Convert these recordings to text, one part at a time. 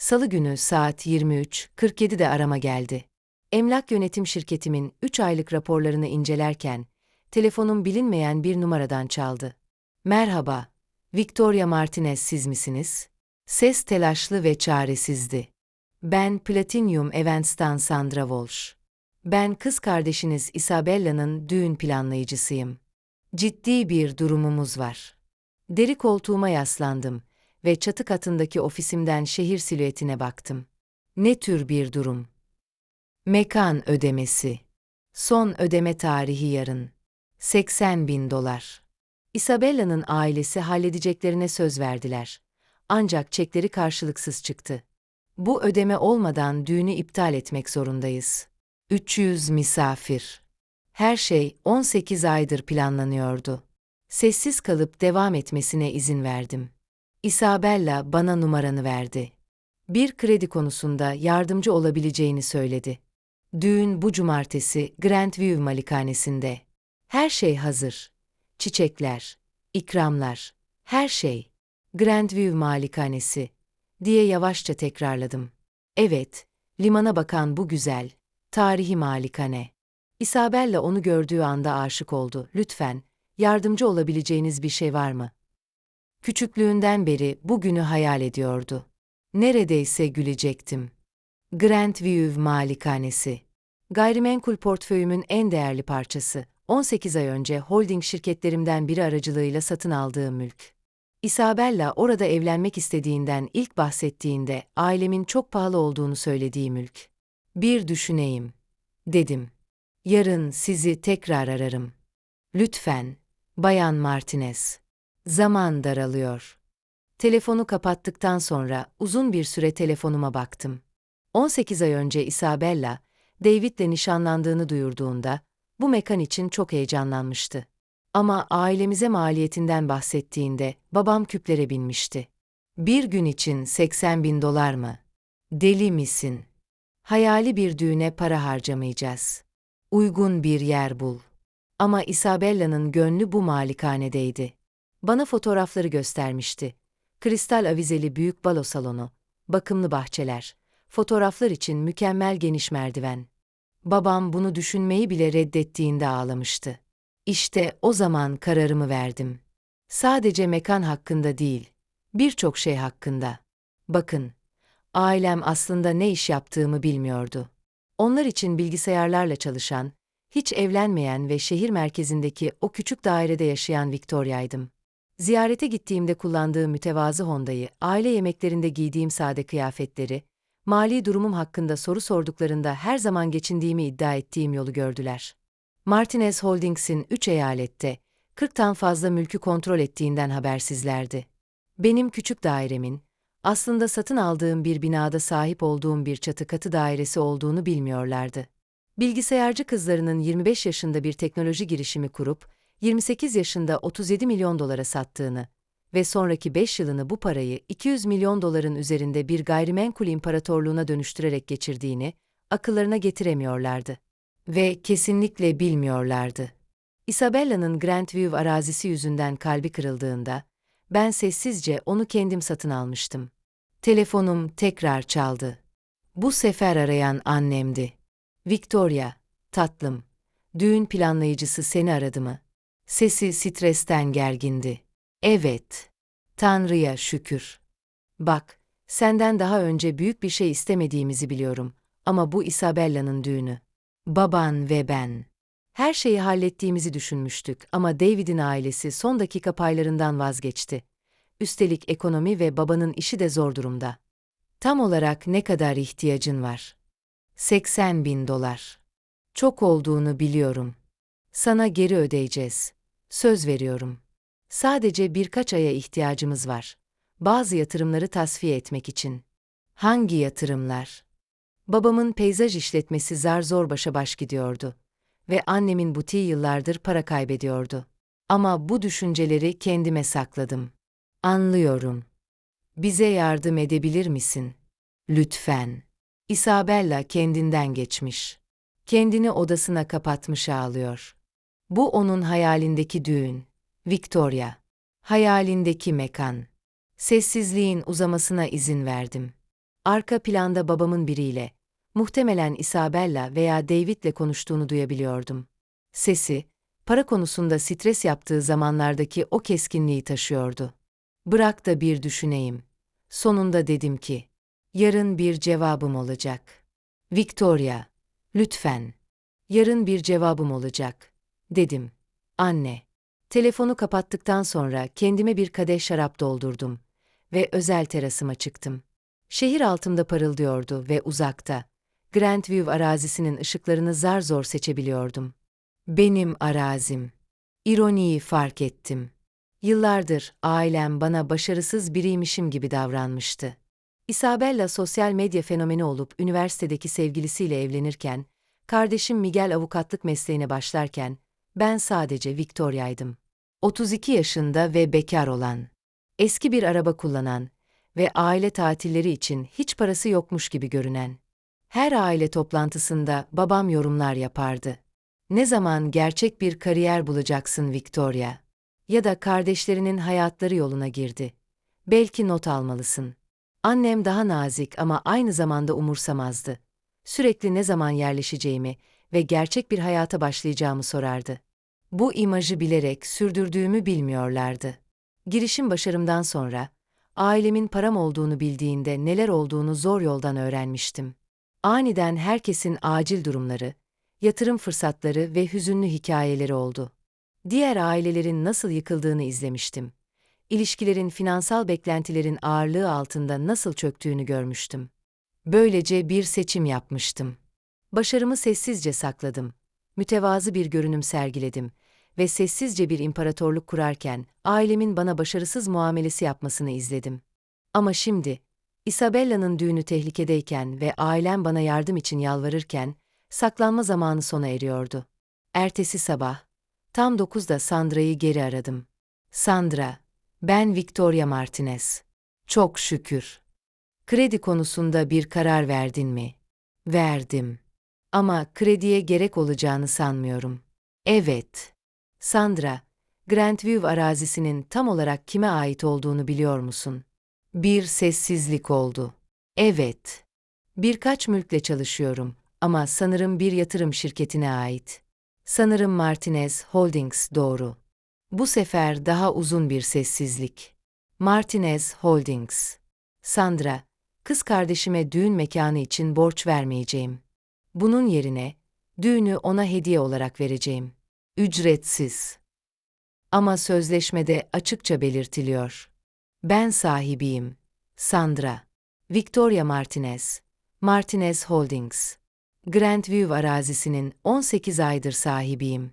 Salı günü saat 23.47'de arama geldi. Emlak yönetim şirketimin 3 aylık raporlarını incelerken, telefonum bilinmeyen bir numaradan çaldı. Merhaba, Victoria Martinez siz misiniz? Ses telaşlı ve çaresizdi. Ben Platinum Events'tan Sandra Walsh. Ben kız kardeşiniz Isabella'nın düğün planlayıcısıyım. Ciddi bir durumumuz var. Deri koltuğuma yaslandım ve çatı katındaki ofisimden şehir silüetine baktım. Ne tür bir durum? Mekan ödemesi. Son ödeme tarihi yarın. 80 bin dolar. Isabella'nın ailesi halledeceklerine söz verdiler. Ancak çekleri karşılıksız çıktı. Bu ödeme olmadan düğünü iptal etmek zorundayız. 300 misafir. Her şey 18 aydır planlanıyordu. Sessiz kalıp devam etmesine izin verdim. Isabella bana numaranı verdi. Bir kredi konusunda yardımcı olabileceğini söyledi. Düğün bu cumartesi Grandview Malikanesinde. Her şey hazır. Çiçekler, ikramlar, her şey. Grandview Malikanesi diye yavaşça tekrarladım. Evet, limana bakan bu güzel, tarihi malikane. Isabella onu gördüğü anda aşık oldu. Lütfen, yardımcı olabileceğiniz bir şey var mı? Küçüklüğünden beri bugünü hayal ediyordu. Neredeyse gülecektim. Grandview Malikanesi. Gayrimenkul portföyümün en değerli parçası. 18 ay önce holding şirketlerimden biri aracılığıyla satın aldığım mülk. Isabella orada evlenmek istediğinden ilk bahsettiğinde ailemin çok pahalı olduğunu söylediği mülk. Bir düşüneyim, dedim. Yarın sizi tekrar ararım. Lütfen, Bayan Martinez. Zaman daralıyor. Telefonu kapattıktan sonra uzun bir süre telefonuma baktım. 18 ay önce Isabella, David'le nişanlandığını duyurduğunda, bu mekan için çok heyecanlanmıştı. Ama ailemize maliyetinden bahsettiğinde babam küplere binmişti. Bir gün için 80 bin dolar mı? Deli misin? Hayali bir düğüne para harcamayacağız. Uygun bir yer bul. Ama Isabella'nın gönlü bu malikanedeydi. Bana fotoğrafları göstermişti. Kristal avizeli büyük balo salonu, bakımlı bahçeler, fotoğraflar için mükemmel geniş merdiven. Babam bunu düşünmeyi bile reddettiğinde ağlamıştı. İşte o zaman kararımı verdim. Sadece mekan hakkında değil, birçok şey hakkında. Bakın, ailem aslında ne iş yaptığımı bilmiyordu. Onlar için bilgisayarlarla çalışan, hiç evlenmeyen ve şehir merkezindeki o küçük dairede yaşayan Victoria'ydım. Ziyarete gittiğimde kullandığım mütevazı Honda'yı, aile yemeklerinde giydiğim sade kıyafetleri, mali durumum hakkında soru sorduklarında her zaman geçindiğimi iddia ettiğim yolu gördüler. Martinez Holdings'in 3 eyalette, 40'tan fazla mülkü kontrol ettiğinden habersizlerdi. Benim küçük dairemin, aslında satın aldığım bir binada sahip olduğum bir çatı katı dairesi olduğunu bilmiyorlardı. Bilgisayarcı kızlarının 25 yaşında bir teknoloji girişimi kurup, 28 yaşında 37 milyon dolara sattığını ve sonraki 5 yılını bu parayı 200 milyon doların üzerinde bir gayrimenkul imparatorluğuna dönüştürerek geçirdiğini akıllarına getiremiyorlardı. Ve kesinlikle bilmiyorlardı. Isabella'nın Grandview arazisi yüzünden kalbi kırıldığında, ben sessizce onu kendim satın almıştım. Telefonum tekrar çaldı. Bu sefer arayan annemdi. Victoria, tatlım, düğün planlayıcısı seni aradı mı? Sesi stresten gergindi. Evet. Tanrı'ya şükür. Bak, senden daha önce büyük bir şey istemediğimizi biliyorum ama bu Isabella'nın düğünü. Baban ve ben. Her şeyi hallettiğimizi düşünmüştük ama David'in ailesi son dakika paylarından vazgeçti. Üstelik ekonomi ve babanın işi de zor durumda. Tam olarak ne kadar ihtiyacın var? 80 bin dolar. Çok olduğunu biliyorum. Sana geri ödeyeceğiz. Söz veriyorum. Sadece birkaç aya ihtiyacımız var. Bazı yatırımları tasfiye etmek için. Hangi yatırımlar? Babamın peyzaj işletmesi zar zor başa baş gidiyordu ve annemin butiği yıllardır para kaybediyordu. Ama bu düşünceleri kendime sakladım. Anlıyorum. Bize yardım edebilir misin? Lütfen. Isabella kendinden geçmiş. Kendini odasına kapatmış ağlıyor. Bu onun hayalindeki düğün. Victoria. Hayalindeki mekan. Sessizliğin uzamasına izin verdim. Arka planda babamın biriyle, muhtemelen Isabella veya David'le konuştuğunu duyabiliyordum. Sesi, para konusunda stres yaptığı zamanlardaki o keskinliği taşıyordu. Bırak da bir düşüneyim. Sonunda dedim ki, yarın bir cevabım olacak. Victoria, lütfen. Yarın bir cevabım olacak, dedim. Anne. Telefonu kapattıktan sonra kendime bir kadeh şarap doldurdum ve özel terasıma çıktım. Şehir altımda parıldıyordu ve uzakta, Grandview arazisinin ışıklarını zar zor seçebiliyordum. Benim arazim. İroniyi fark ettim. Yıllardır ailem bana başarısız biriymişim gibi davranmıştı. Isabella sosyal medya fenomeni olup üniversitedeki sevgilisiyle evlenirken, kardeşim Miguel avukatlık mesleğine başlarken, ben sadece Victoria'ydım. 32 yaşında ve bekar olan, eski bir araba kullanan ve aile tatilleri için hiç parası yokmuş gibi görünen. Her aile toplantısında babam yorumlar yapardı. Ne zaman gerçek bir kariyer bulacaksın Victoria? Ya da kardeşlerinin hayatları yoluna girdi. Belki not almalısın. Annem daha nazik ama aynı zamanda umursamazdı. Sürekli ne zaman yerleşeceğimi ve gerçek bir hayata başlayacağımı sorardı. Bu imajı bilerek sürdürdüğümü bilmiyorlardı. Girişim başarımdan sonra, ailemin param olduğunu bildiğinde neler olduğunu zor yoldan öğrenmiştim. Aniden herkesin acil durumları, yatırım fırsatları ve hüzünlü hikayeleri oldu. Diğer ailelerin nasıl yıkıldığını izlemiştim. İlişkilerin finansal beklentilerin ağırlığı altında nasıl çöktüğünü görmüştüm. Böylece bir seçim yapmıştım. Başarımı sessizce sakladım. Mütevazı bir görünüm sergiledim ve sessizce bir imparatorluk kurarken ailemin bana başarısız muamelesi yapmasını izledim. Ama şimdi, Isabella'nın düğünü tehlikedeyken ve ailem bana yardım için yalvarırken, saklanma zamanı sona eriyordu. Ertesi sabah, tam dokuzda Sandra'yı geri aradım. Sandra, ben Victoria Martinez. Çok şükür. Kredi konusunda bir karar verdin mi? Verdim. Ama krediye gerek olacağını sanmıyorum. Evet. Sandra, Grandview arazisinin tam olarak kime ait olduğunu biliyor musun? Bir sessizlik oldu. Evet. Birkaç mülkle çalışıyorum ama sanırım bir yatırım şirketine ait. Sanırım Martinez Holdings doğru. Bu sefer daha uzun bir sessizlik. Martinez Holdings. Sandra, kız kardeşime düğün mekanı için borç vermeyeceğim. Bunun yerine düğünü ona hediye olarak vereceğim. Ücretsiz. Ama sözleşmede açıkça belirtiliyor. Ben sahibiyim. Sandra. Victoria Martinez. Martinez Holdings. Grandview arazisinin 18 aydır sahibiyim.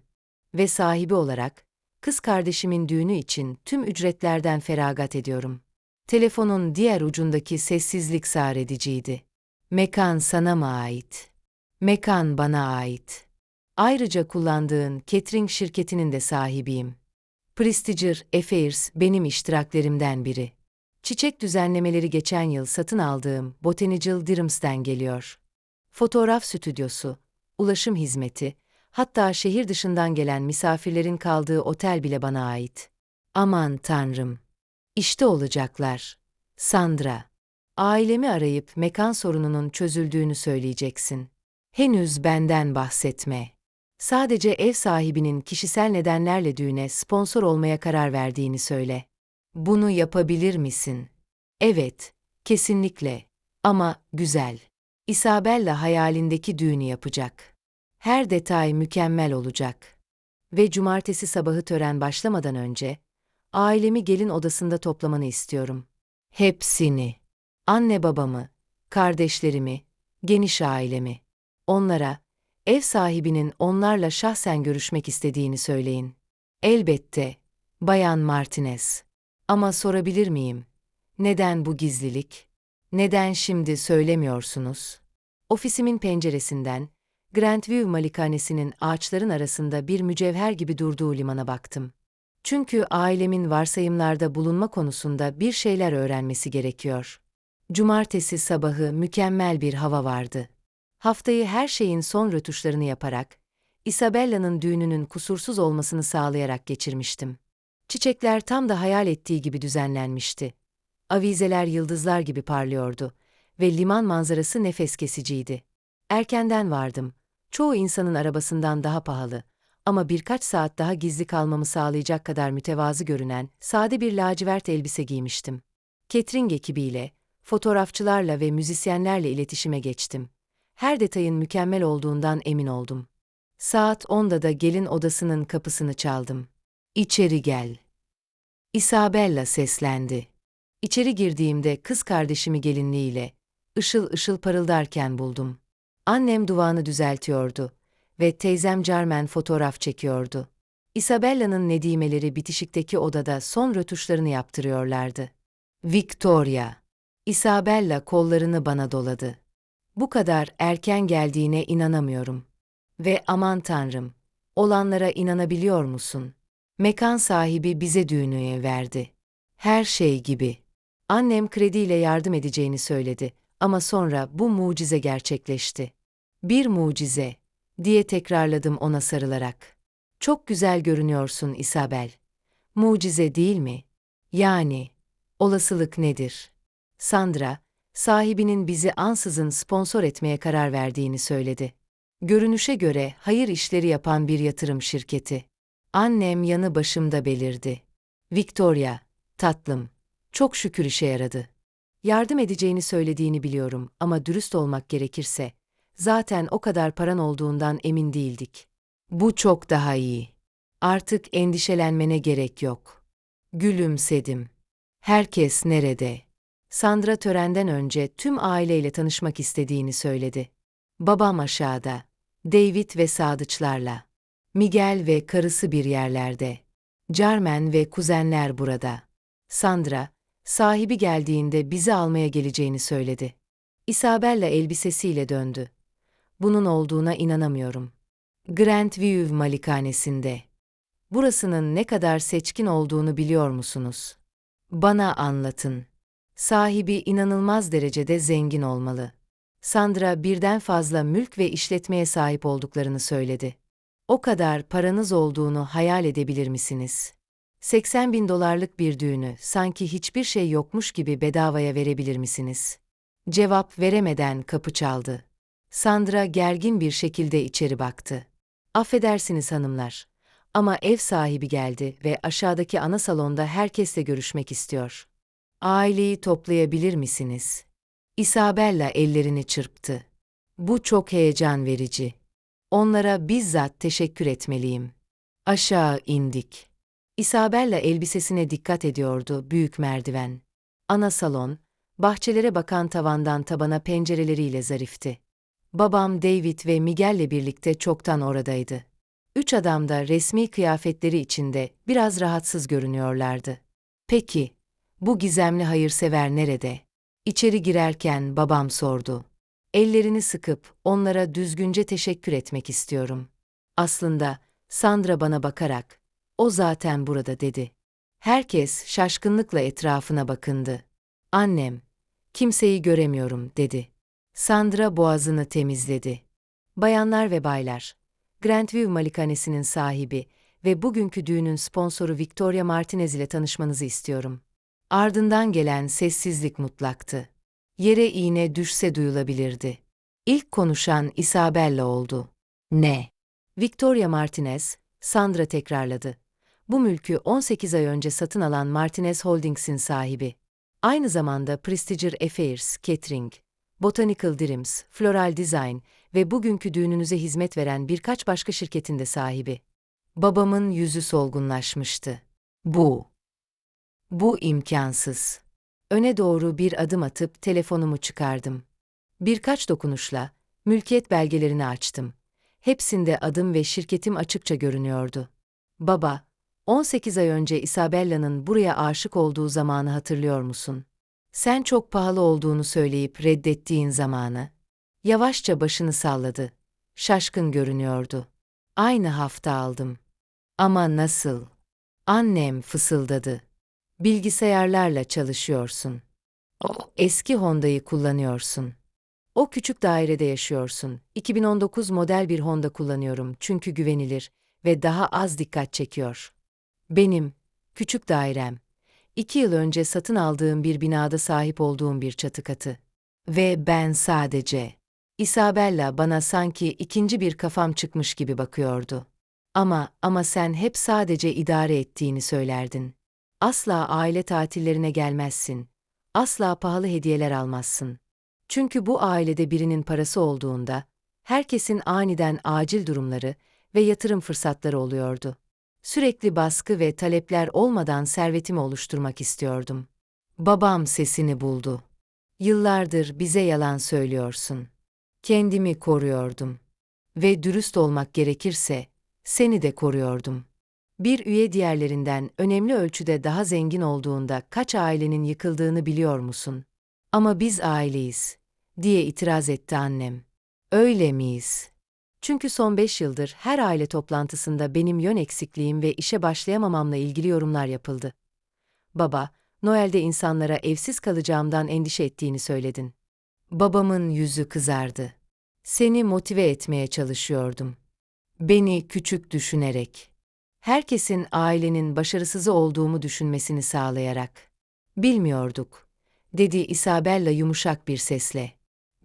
Ve sahibi olarak, kız kardeşimin düğünü için tüm ücretlerden feragat ediyorum. Telefonun diğer ucundaki sessizlik sağır ediciydi. Mekan sana mı ait? Mekan bana ait. Ayrıca kullandığın catering şirketinin de sahibiyim. Prestiger Affairs benim iştiraklerimden biri. Çiçek düzenlemeleri geçen yıl satın aldığım Botanical Dreams'ten geliyor. Fotoğraf stüdyosu, ulaşım hizmeti, hatta şehir dışından gelen misafirlerin kaldığı otel bile bana ait. Aman tanrım. İşte olacaklar. Sandra. Ailemi arayıp mekan sorununun çözüldüğünü söyleyeceksin. Henüz benden bahsetme. Sadece ev sahibinin kişisel nedenlerle düğüne sponsor olmaya karar verdiğini söyle. Bunu yapabilir misin? Evet, kesinlikle. Ama güzel. Isabella hayalindeki düğünü yapacak. Her detay mükemmel olacak. Ve cumartesi sabahı tören başlamadan önce, ailemi gelin odasında toplamanı istiyorum. Hepsini. Anne babamı, kardeşlerimi, geniş ailemi. Onlara, ev sahibinin onlarla şahsen görüşmek istediğini söyleyin. Elbette, Bayan Martinez. Ama sorabilir miyim? Neden bu gizlilik? Neden şimdi söylemiyorsunuz? Ofisimin penceresinden, Grandview malikanesinin ağaçların arasında bir mücevher gibi durduğu limana baktım. Çünkü ailemin varsayımlarda bulunma konusunda bir şeyler öğrenmesi gerekiyor. Cumartesi sabahı mükemmel bir hava vardı. Haftayı her şeyin son rötuşlarını yaparak, Isabella'nın düğününün kusursuz olmasını sağlayarak geçirmiştim. Çiçekler tam da hayal ettiği gibi düzenlenmişti. Avizeler yıldızlar gibi parlıyordu ve liman manzarası nefes kesiciydi. Erkenden vardım. Çoğu insanın arabasından daha pahalı ama birkaç saat daha gizli kalmamı sağlayacak kadar mütevazı görünen sade bir lacivert elbise giymiştim. Catering ekibiyle, fotoğrafçılarla ve müzisyenlerle iletişime geçtim. Her detayın mükemmel olduğundan emin oldum. Saat 10'da da gelin odasının kapısını çaldım. İçeri gel. Isabella seslendi. İçeri girdiğimde kız kardeşimi gelinliğiyle, ışıl ışıl parıldarken buldum. Annem duvağını düzeltiyordu ve teyzem Carmen fotoğraf çekiyordu. Isabella'nın nedimeleri bitişikteki odada son rötuşlarını yaptırıyorlardı. Victoria. Isabella kollarını bana doladı. Bu kadar erken geldiğine inanamıyorum. Ve aman tanrım, olanlara inanabiliyor musun? Mekan sahibi bize düğünüye verdi. Her şey gibi. Annem krediyle yardım edeceğini söyledi ama sonra bu mucize gerçekleşti. Bir mucize, diye tekrarladım ona sarılarak. Çok güzel görünüyorsun Isabel. Mucize değil mi? Yani, olasılık nedir? Sandra, sahibinin bizi ansızın sponsor etmeye karar verdiğini söyledi. Görünüşe göre hayır işleri yapan bir yatırım şirketi. Annem yanı başımda belirdi. Victoria, tatlım, çok şükür işe yaradı. Yardım edeceğini söylediğini biliyorum ama dürüst olmak gerekirse, zaten o kadar paran olduğundan emin değildik. Bu çok daha iyi. Artık endişelenmene gerek yok. Gülümsedim. Herkes nerede? Sandra törenden önce tüm aileyle tanışmak istediğini söyledi. Babam aşağıda, David ve sadıçlarla. Miguel ve karısı bir yerlerde. Carmen ve kuzenler burada. Sandra, sahibi geldiğinde bizi almaya geleceğini söyledi. Isabella elbisesiyle döndü. Bunun olduğuna inanamıyorum. Grand View malikanesinde. Burasının ne kadar seçkin olduğunu biliyor musunuz? Bana anlatın. Sahibi inanılmaz derecede zengin olmalı. Sandra birden fazla mülk ve işletmeye sahip olduklarını söyledi. O kadar paranız olduğunu hayal edebilir misiniz? 80 bin dolarlık bir düğünü sanki hiçbir şey yokmuş gibi bedavaya verebilir misiniz? Cevap veremeden kapı çaldı. Sandra gergin bir şekilde içeri baktı. Affedersiniz hanımlar. Ama ev sahibi geldi ve aşağıdaki ana salonda herkesle görüşmek istiyor. Aileyi toplayabilir misiniz? Isabella ellerini çırptı. Bu çok heyecan verici. Onlara bizzat teşekkür etmeliyim. Aşağı indik. Isabella elbisesine dikkat ediyordu büyük merdiven. Ana salon, bahçelere bakan tavandan tabana pencereleriyle zarifti. Babam David ve Miguel'le birlikte çoktan oradaydı. Üç adam da resmi kıyafetleri içinde biraz rahatsız görünüyorlardı. Peki, bu gizemli hayırsever nerede? İçeri girerken babam sordu. Ellerini sıkıp onlara düzgünce teşekkür etmek istiyorum. Aslında Sandra bana bakarak, o zaten burada dedi. Herkes şaşkınlıkla etrafına bakındı. Annem, kimseyi göremiyorum dedi. Sandra boğazını temizledi. Bayanlar ve baylar, Grandview Malikanesinin sahibi ve bugünkü düğünün sponsoru Victoria Martinez ile tanışmanızı istiyorum. Ardından gelen sessizlik mutlaktı. Yere iğne düşse duyulabilirdi. İlk konuşan Isabella oldu. Ne? Victoria Martinez, Sandra tekrarladı. Bu mülkü 18 ay önce satın alan Martinez Holdings'in sahibi. Aynı zamanda Prestiger Affairs, Catering, Botanical Dreams, Floral Design ve bugünkü düğününüze hizmet veren birkaç başka şirketin de sahibi. Babamın yüzü solgunlaşmıştı. Bu. Bu imkansız. Öne doğru bir adım atıp telefonumu çıkardım. Birkaç dokunuşla mülkiyet belgelerini açtım. Hepsinde adım ve şirketim açıkça görünüyordu. Baba, 18 ay önce Isabella'nın buraya aşık olduğu zamanı hatırlıyor musun? Sen çok pahalı olduğunu söyleyip reddettiğin zamanı. Yavaşça başını salladı. Şaşkın görünüyordu. Aynı hafta aldım. Ama nasıl? Annem fısıldadı. Bilgisayarlarla çalışıyorsun. Eski Honda'yı kullanıyorsun. O küçük dairede yaşıyorsun. 2019 model bir Honda kullanıyorum çünkü güvenilir ve daha az dikkat çekiyor. Benim, küçük dairem, iki yıl önce satın aldığım bir binada sahip olduğum bir çatı katı. Ve ben sadece. Isabella bana sanki ikinci bir kafam çıkmış gibi bakıyordu. Ama, ama sen hep sadece idare ettiğini söylerdin. Asla aile tatillerine gelmezsin. Asla pahalı hediyeler almazsın. Çünkü bu ailede birinin parası olduğunda, herkesin aniden acil durumları ve yatırım fırsatları oluyordu. Sürekli baskı ve talepler olmadan servetimi oluşturmak istiyordum. Babam sesini buldu. Yıllardır bize yalan söylüyorsun. Kendimi koruyordum. Ve dürüst olmak gerekirse, seni de koruyordum. Bir üye diğerlerinden önemli ölçüde daha zengin olduğunda kaç ailenin yıkıldığını biliyor musun? Ama biz aileyiz, diye itiraz etti annem. Öyle miyiz? Çünkü son beş yıldır her aile toplantısında benim yön eksikliğim ve işe başlayamamamla ilgili yorumlar yapıldı. Baba, Noel'de insanlara evsiz kalacağımdan endişe ettiğini söyledin. Babamın yüzü kızardı. Seni motive etmeye çalışıyordum. Beni küçük düşünerek. Herkesin ailenin başarısızı olduğumu düşünmesini sağlayarak. Bilmiyorduk, dedi Isabella yumuşak bir sesle.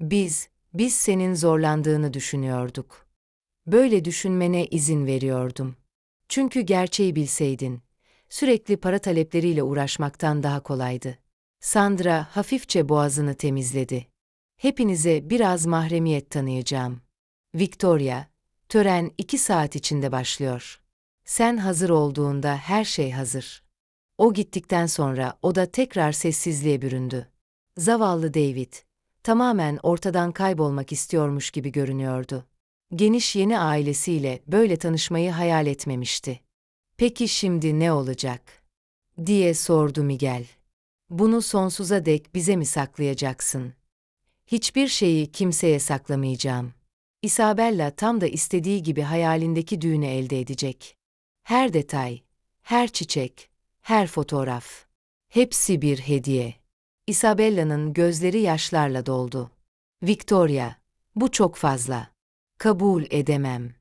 Biz, biz senin zorlandığını düşünüyorduk. Böyle düşünmene izin veriyordum. Çünkü gerçeği bilseydin, sürekli para talepleriyle uğraşmaktan daha kolaydı. Sandra hafifçe boğazını temizledi. Hepinize biraz mahremiyet tanıyacağım. Victoria, tören iki saat içinde başlıyor. Sen hazır olduğunda her şey hazır. O gittikten sonra oda tekrar sessizliğe büründü. Zavallı David, tamamen ortadan kaybolmak istiyormuş gibi görünüyordu. Geniş yeni ailesiyle böyle tanışmayı hayal etmemişti. Peki şimdi ne olacak? diye sordu Miguel. Bunu sonsuza dek bize mi saklayacaksın? Hiçbir şeyi kimseye saklamayacağım. Isabella tam da istediği gibi hayalindeki düğünü elde edecek. Her detay, her çiçek, her fotoğraf. Hepsi bir hediye. Isabella'nın gözleri yaşlarla doldu. Victoria, bu çok fazla. Kabul edemem.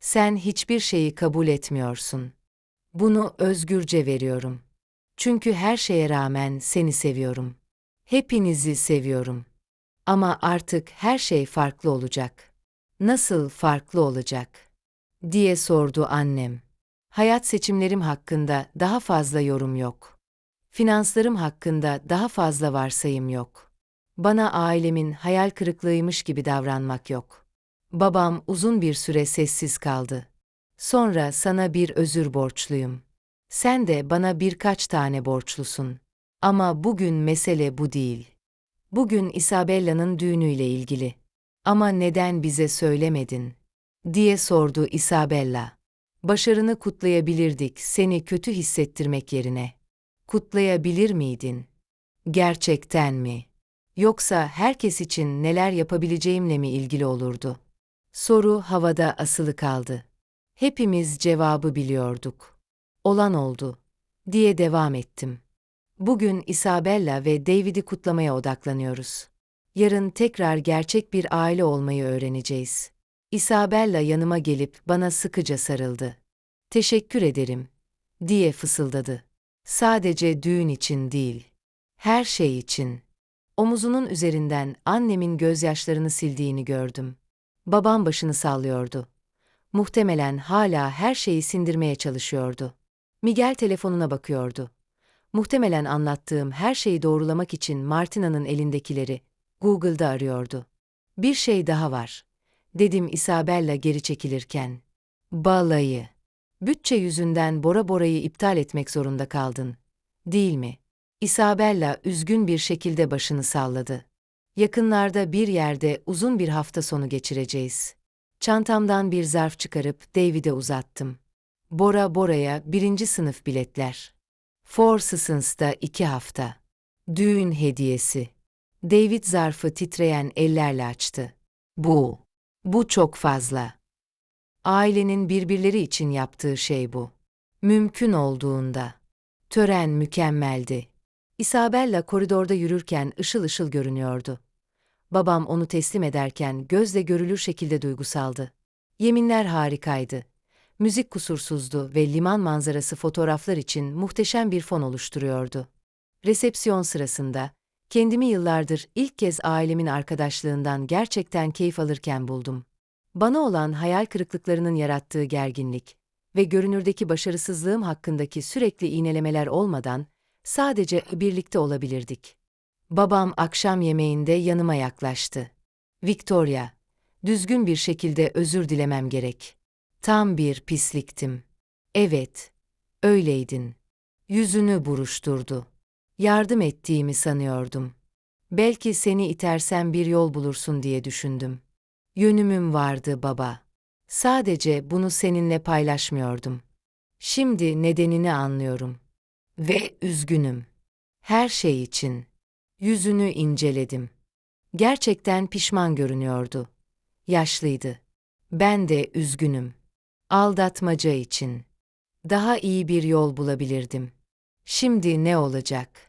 Sen hiçbir şeyi kabul etmiyorsun. Bunu özgürce veriyorum. Çünkü her şeye rağmen seni seviyorum. Hepinizi seviyorum. Ama artık her şey farklı olacak. Nasıl farklı olacak? diye sordu annem. Hayat seçimlerim hakkında daha fazla yorum yok. Finanslarım hakkında daha fazla varsayım yok. Bana ailemin hayal kırıklığıymış gibi davranmak yok. Babam uzun bir süre sessiz kaldı. Sonra sana bir özür borçluyum. Sen de bana birkaç tane borçlusun. Ama bugün mesele bu değil. Bugün Isabella'nın düğünüyle ilgili. Ama neden bize söylemedin? diye sordu Isabella. Başarını kutlayabilirdik seni kötü hissettirmek yerine. Kutlayabilir miydin? Gerçekten mi? Yoksa herkes için neler yapabileceğimle mi ilgili olurdu? Soru havada asılı kaldı. Hepimiz cevabı biliyorduk. Olan oldu, diye devam ettim. Bugün Isabella ve David'i kutlamaya odaklanıyoruz. Yarın tekrar gerçek bir aile olmayı öğreneceğiz. Isabella yanıma gelip bana sıkıca sarıldı. Teşekkür ederim, diye fısıldadı. Sadece düğün için değil, her şey için. Omuzunun üzerinden annemin gözyaşlarını sildiğini gördüm. Babam başını sallıyordu. Muhtemelen hala her şeyi sindirmeye çalışıyordu. Miguel telefonuna bakıyordu. Muhtemelen anlattığım her şeyi doğrulamak için Martina'nın elindekileri Google'da arıyordu. Bir şey daha var, dedim Isabella geri çekilirken. Balayı. Bütçe yüzünden Bora Bora'yı iptal etmek zorunda kaldın. Değil mi? Isabella üzgün bir şekilde başını salladı. Yakınlarda bir yerde uzun bir hafta sonu geçireceğiz. Çantamdan bir zarf çıkarıp David'e uzattım. Bora Bora'ya birinci sınıf biletler. Four Seasons'ta iki hafta. Düğün hediyesi. David zarfı titreyen ellerle açtı. Bu. Bu çok fazla. Ailenin birbirleri için yaptığı şey bu. Mümkün olduğunda. Tören mükemmeldi. Isabella koridorda yürürken ışıl ışıl görünüyordu. Babam onu teslim ederken gözle görülür şekilde duygusaldı. Yeminler harikaydı. Müzik kusursuzdu ve liman manzarası fotoğraflar için muhteşem bir fon oluşturuyordu. Resepsiyon sırasında Kendimi yıllardır ilk kez ailemin arkadaşlığından gerçekten keyif alırken buldum. Bana olan hayal kırıklıklarının yarattığı gerginlik ve görünürdeki başarısızlığım hakkındaki sürekli iğnelemeler olmadan sadece birlikte olabilirdik. Babam akşam yemeğinde yanıma yaklaştı. Victoria, düzgün bir şekilde özür dilemem gerek. Tam bir pisliktim. Evet, öyleydin. Yüzünü buruşturdu. Yardım ettiğimi sanıyordum. Belki seni itersem bir yol bulursun diye düşündüm. Yönümüm vardı baba. Sadece bunu seninle paylaşmıyordum. Şimdi nedenini anlıyorum. Ve üzgünüm. Her şey için. Yüzünü inceledim. Gerçekten pişman görünüyordu. Yaşlıydı. Ben de üzgünüm. Aldatmaca için. Daha iyi bir yol bulabilirdim. Şimdi ne olacak?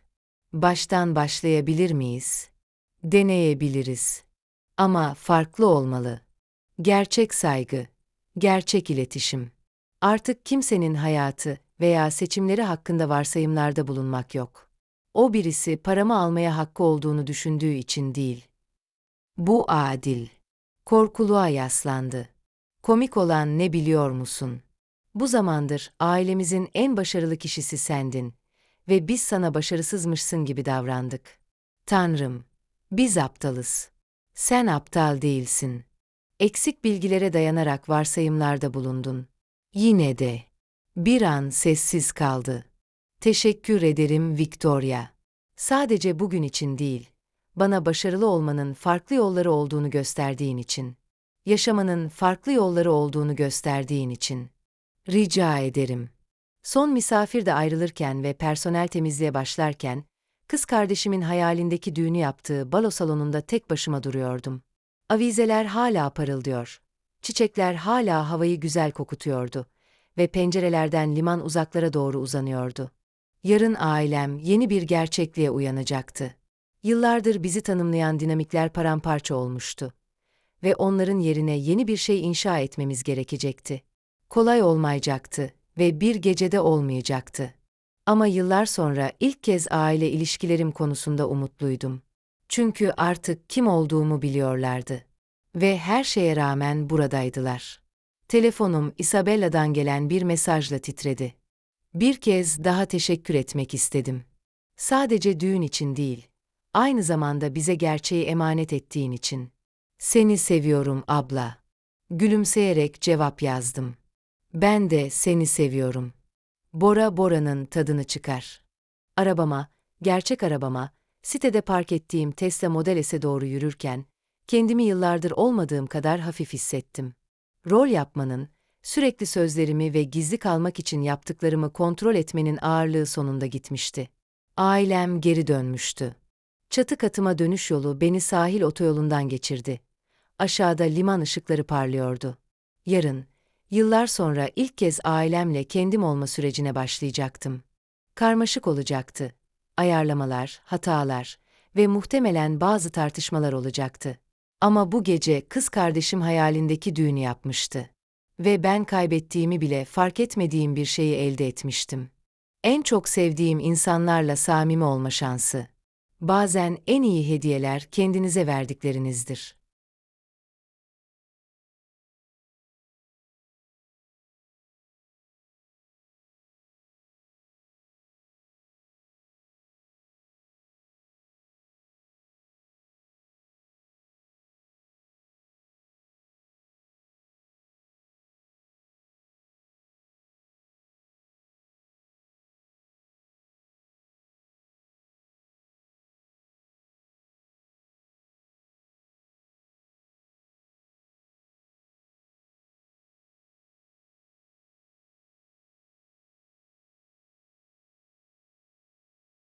Baştan başlayabilir miyiz? Deneyebiliriz. Ama farklı olmalı. Gerçek saygı, gerçek iletişim. Artık kimsenin hayatı veya seçimleri hakkında varsayımlarda bulunmak yok. O birisi paramı almaya hakkı olduğunu düşündüğü için değil. Bu adil. Korkuluğa yaslandı. Komik olan ne biliyor musun? Bu zamandır ailemizin en başarılı kişisi sendin ve biz sana başarısızmışsın gibi davrandık. Tanrım, biz aptalız. Sen aptal değilsin. Eksik bilgilere dayanarak varsayımlarda bulundun. Yine de. Bir an sessiz kaldı. Teşekkür ederim Victoria. Sadece bugün için değil, bana başarılı olmanın farklı yolları olduğunu gösterdiğin için. Yaşamanın farklı yolları olduğunu gösterdiğin için. Rica ederim. Son misafir de ayrılırken ve personel temizliğe başlarken, kız kardeşimin hayalindeki düğünü yaptığı balo salonunda tek başıma duruyordum. Avizeler hala parıldıyor. Çiçekler hala havayı güzel kokutuyordu ve pencerelerden liman uzaklara doğru uzanıyordu. Yarın ailem yeni bir gerçekliğe uyanacaktı. Yıllardır bizi tanımlayan dinamikler paramparça olmuştu ve onların yerine yeni bir şey inşa etmemiz gerekecekti. Kolay olmayacaktı ve bir gecede olmayacaktı. Ama yıllar sonra ilk kez aile ilişkilerim konusunda umutluydum. Çünkü artık kim olduğumu biliyorlardı. Ve her şeye rağmen buradaydılar. Telefonum Isabella'dan gelen bir mesajla titredi. Bir kez daha teşekkür etmek istedim. Sadece düğün için değil, aynı zamanda bize gerçeği emanet ettiğin için. Seni seviyorum abla. Gülümseyerek cevap yazdım. Ben de seni seviyorum. Bora Bora'nın tadını çıkar. Arabama, gerçek arabama, sitede park ettiğim Tesla Model S'e doğru yürürken, kendimi yıllardır olmadığım kadar hafif hissettim. Rol yapmanın, sürekli sözlerimi ve gizli kalmak için yaptıklarımı kontrol etmenin ağırlığı sonunda gitmişti. Ailem geri dönmüştü. Çatı katıma dönüş yolu beni sahil otoyolundan geçirdi. Aşağıda liman ışıkları parlıyordu. Yarın, Yıllar sonra ilk kez ailemle kendim olma sürecine başlayacaktım. Karmaşık olacaktı. Ayarlamalar, hatalar ve muhtemelen bazı tartışmalar olacaktı. Ama bu gece kız kardeşim hayalindeki düğünü yapmıştı. Ve ben kaybettiğimi bile fark etmediğim bir şeyi elde etmiştim. En çok sevdiğim insanlarla samimi olma şansı. Bazen en iyi hediyeler kendinize verdiklerinizdir.